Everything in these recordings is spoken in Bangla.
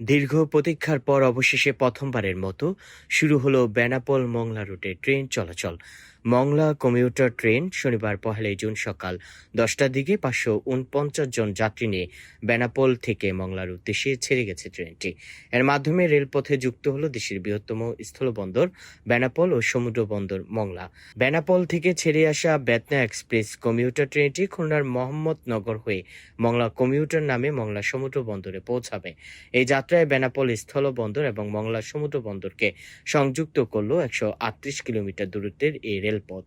দীর্ঘ প্রতীক্ষার পর অবশেষে প্রথমবারের মতো শুরু হলো বেনাপোল মংলা রুটে ট্রেন চলাচল। মংলা কমিউটার ট্রেন শনিবার পহেলাই জুন সকাল দশটার দিকে পাঁচশো উনপঞ্চাশ জন যাত্রী নিয়ে বেনাপোল থেকে মংলার উদ্দেশ্যে ছেড়ে গেছে ট্রেনটি। এর মাধ্যমে রেলপথে যুক্ত হলো দেশের বৃহত্তম স্থলবন্দর বেনাপোল ও সমুদ্র বন্দর মংলা। বেনাপোল থেকে ছেড়ে আসা বেতনা এক্সপ্রেস কমিউটার ট্রেনটি খুলনার মোহাম্মদনগর হয়ে মংলা কমিউটার নামে মংলা সমুদ্র বন্দরে পৌঁছাবে। এই যাত্রায় বেনাপোল স্থলবন্দর এবং মংলা সমুদ্র বন্দরকে সংযুক্ত করল একশো আটত্রিশ কিলোমিটার দূরত্বের এই রেলপথ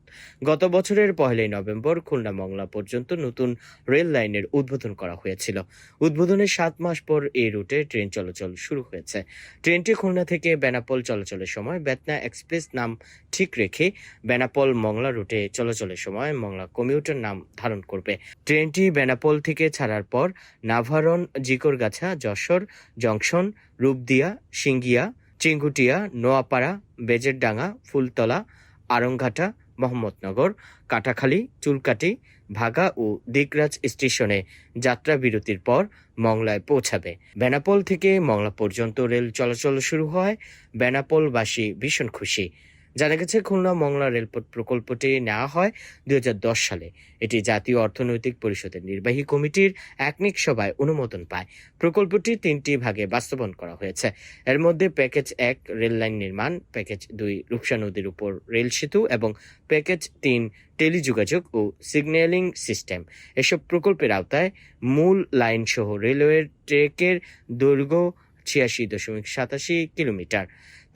গত বছরের পহেলাই নভেম্বর খুলনা মংলা পর্যন্ত নতুন রেল লাইনের উদ্বোধন করা হয়েছিল। উদ্বোধনের সাত মাস পর এই রুটে ট্রেন চলাচল শুরু হয়েছে। ট্রেনটি খুলনা থেকে বেনাপোল চলাচলের সময় বেতনা এক্সপ্রেস নাম ঠিক রেখে বেনাপোল মংলা রুটে চলাচলের সময় মংলা কমিউটার নাম ধারণ করবে। ট্রেনটি বেনাপোল থেকে ছাড়ার পর নাভারন জিকরগাছা, যশোর, জংশন, রূপদিয়া, সিঙ্গিয়া, চিঙ্গুটিয়া, নোয়াপাড়া, বেজেরডাঙ্গা, ফুলতলা আরংঘাটা, মোহাম্মদনগর, কাটাখালী, চুলকাটি, ভাগা ও দিগরাজ স্টেশনে যাত্রা বিরতির পর মংলায় পৌঁছাবে। বেনাপোল থেকে মংলা পর্যন্ত রেল চলাচল শুরু হয়। বেনাপোলবাসী ভীষণ খুশি। জানা গেছে খুলনা মংলা রেলপথ প্রকল্পটি নেওয়া হয় দু হাজার দশ সালে। এটি জাতীয় অর্থনৈতিক পরিষদের নির্বাহী কমিটির একনিক সভায় অনুমোদন পায়। প্রকল্পটি তিনটি ভাগে বাস্তবায়ন করা হয়েছে। এর মধ্যে প্যাকেজ এক রেল লাইন নির্মাণ, প্যাকেজ দুই রূপসা নদীর উপর রেল সেতু এবং প্যাকেজ তিন টেলিযোগাযোগ ও সিগন্যালিং সিস্টেম। এসব প্রকল্পের আওতায় মূল লাইন সহ রেলওয়ের ট্রেকের দৈর্ঘ্য ছিয়াশি দশমিক সাতাশি কিলোমিটার।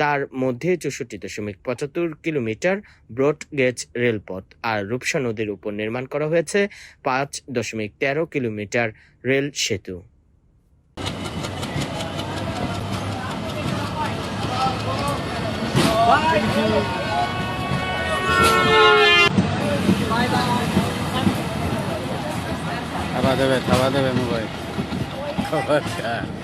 তার মধ্যে চৌষট্টি দশমিক পঁচাত্তর কিলোমিটার ব্রড গেজ রেলপথ আর রূপসা নদীর উপর নির্মাণ করা হয়েছে পাঁচ দশমিক তেরো কিলোমিটার রেল সেতু। থাবা দেবে দেবে মোবাইল। খবরদার